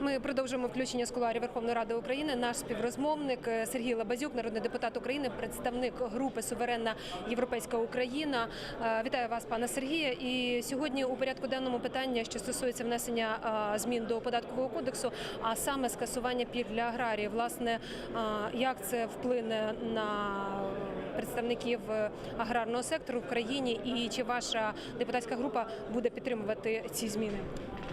Ми продовжуємо включення з кулуарів Верховної Ради України. Наш співрозмовник е, Сергій Лабазюк, народний депутат України, представник групи Суверенна Європейська Україна. Е, Вітаю вас, пане Сергія. І сьогодні у порядку денному питання, що стосується внесення е, змін до податкового кодексу, а саме скасування пільг для аграріїв. Власне, як це вплине на представників е, аграрного сектору в країні, і чи ваша депутатська група буде підтримувати ці зміни?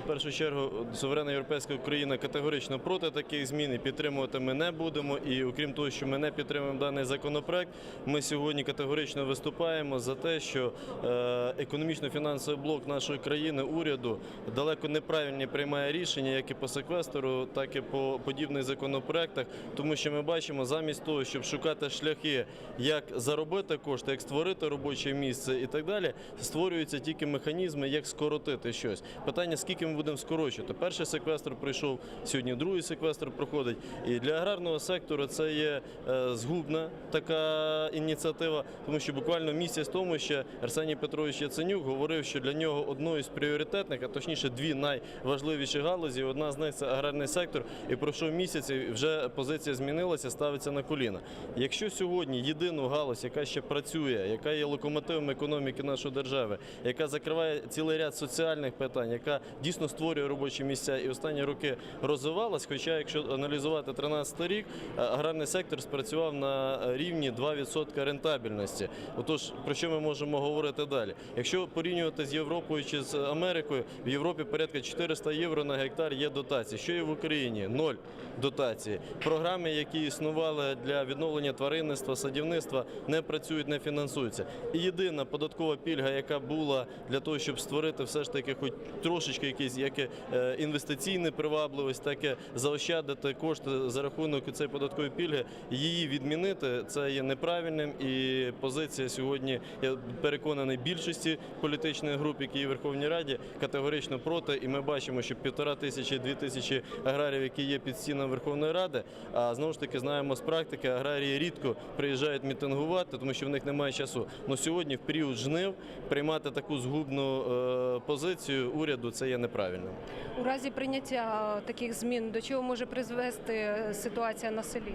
В першу чергу, суверенна європейська Україна категорично проти таких змін і підтримувати ми не будемо. І окрім того, що ми не підтримуємо даний законопроект, ми сьогодні категорично виступаємо за те, що е, економічно-фінансовий блок нашої країни, уряду, далеко неправильні приймає рішення, як і по секвестору, так і по подібних законопроектах, тому що ми бачимо, замість того, щоб шукати шляхи, як заробити кошти, як створити робоче місце і так далі, створюються тільки механізми, як скоротити щось. Питання, скільки ми будемо скорочувати. Перший секвестр пройшов, сьогодні другий секвестр проходить. І для аграрного сектору це є е, згубна така ініціатива, тому що буквально місяць тому ще Арсеній Петрович Яценюк говорив, що для нього одною з пріоритетних, а точніше дві найважливіші галузі, одна з них це аграрний сектор. І пройшов місяць, і вже позиція змінилася, ставиться на коліна. Якщо сьогодні єдину галузь, яка ще працює, яка є локомотивом економіки нашої держави, яка закриває цілий ряд соціальних питань, яка дійсно створює робочі місця і останні роки розвивалась. Хоча, якщо аналізувати 13 рік, е, аграрний сектор спрацював на рівні 2% рентабельності. Отож, про що ми можемо говорити далі? Якщо порівнювати з Європою чи з Америкою, в Європі порядка 400 євро на гектар є дотації. Що є в Україні? Ноль дотації. Програми, які існували для відновлення тваринництва, садівництва, не працюють, не фінансуються. І єдина податкова пільга, яка була для того, щоб створити все ж таки, хоч трошечки якийсь як і, е, інвестиційний привабливість, так і заощадити кошти за рахунок цієї податкової пільги, її відмінити це є неправильним. І позиція сьогодні, я переконаний, більшості політичних груп, які є в Верховній Раді, категорично проти. І ми бачимо, що півтора тисячі, дві тисячі аграріїв, які є під стінами Верховної Ради. А знову ж таки знаємо з практики, аграрії рідко приїжджають мітингувати, тому що в них немає часу. Ну сьогодні в період жнив приймати таку згубну е, позицію уряду це є неправильно. У разі прийняття таких змін до чого може призвести ситуація на селі?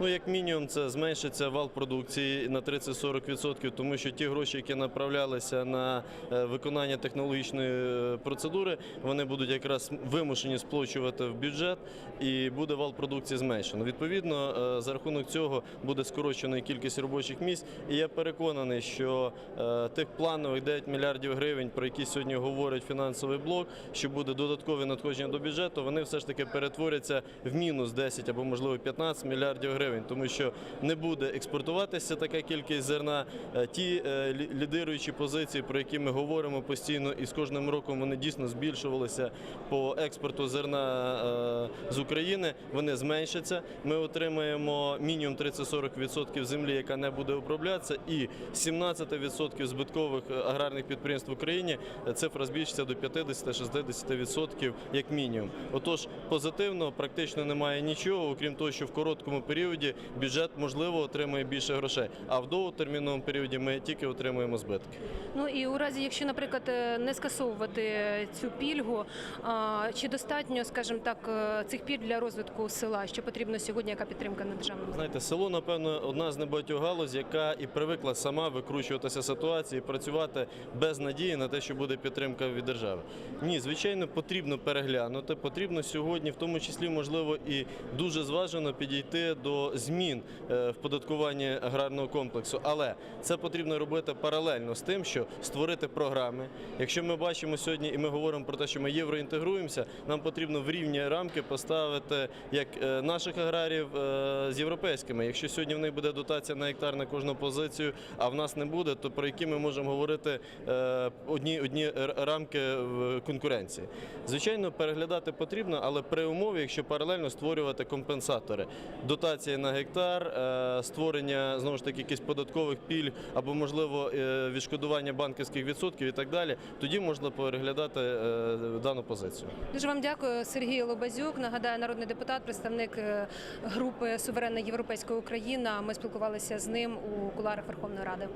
Ну, як мінімум, це зменшиться вал продукції на 30-40%, тому що ті гроші, які направлялися на е, виконання технологічної е, процедури, вони будуть якраз вимушені сплачувати в бюджет, і буде вал продукції зменшено. Відповідно, е, за рахунок цього буде скорочена кількість робочих місць. І я переконаний, що е, тих планових 9 мільярдів гривень, про які сьогодні говорить фінансовий блок, що буде додаткове надходження до бюджету, вони все ж таки перетворяться в мінус 10 або можливо 15 мільярдів гривень, тому що не буде експортуватися така кількість зерна. Е, Ті е, лідируючі позиції, про які ми говоримо постійно, і з кожним роком вони дійсно збільшувалися по експорту зерна з України. Вони зменшаться. Ми отримаємо мінімум 30-40% землі, яка не буде оброблятися, і 17% збиткових е, аграрних підприємств в Україні е, цифра збільшиться до 50-60% як мінімум. Отож, позитивно практично немає нічого, окрім того, що в короткому періоді бюджет можливо отримує більше грошей, а в довготерміновому періоді ми тільки отримуємо збитки. Ну і у разі, якщо, наприклад, е, не скасовувати цю пільгу, чи достатньо, скажімо так, цих пільг для розвитку села? Що потрібно сьогодні? Яка підтримка на державному? Знаєте, село, напевно, одна з небагатьох галузь, яка і привикла сама викручуватися ситуації, працювати без надії на те, що буде підтримка від держави. Ні, звичайно, потрібно переглянути. Потрібно сьогодні, в тому числі, можливо, і дуже зважено підійти до змін е, в податкуванні аграрного комплексу. Але це потрібно робити паралельно з тим, що створити програми. Якщо ми бачимо сьогодні, і ми говоримо про те, що ми євроінтегруємося, нам потрібно в рівні рамки поставити як е, наших аграріїв е, з європейськими. Якщо сьогодні в них буде дотація на гектар на кожну позицію, а в нас не буде, то про які ми можемо говорити е, одні, одні рамки конкуренції. Звичайно, переглядати потрібно, але при умові, якщо паралельно створювати компенсатори, дотації на гектар, е, створення знову ж таки якихось податкових пільг або можливо е, відшкодування банківських відсотків і так далі, тоді можна переглядати дану позицію. Дуже вам дякую, Сергій Лобазюк. Нагадаю, народний депутат, представник групи Суверенна Європейська Україна. Ми спілкувалися з ним у куларах Верховної Ради.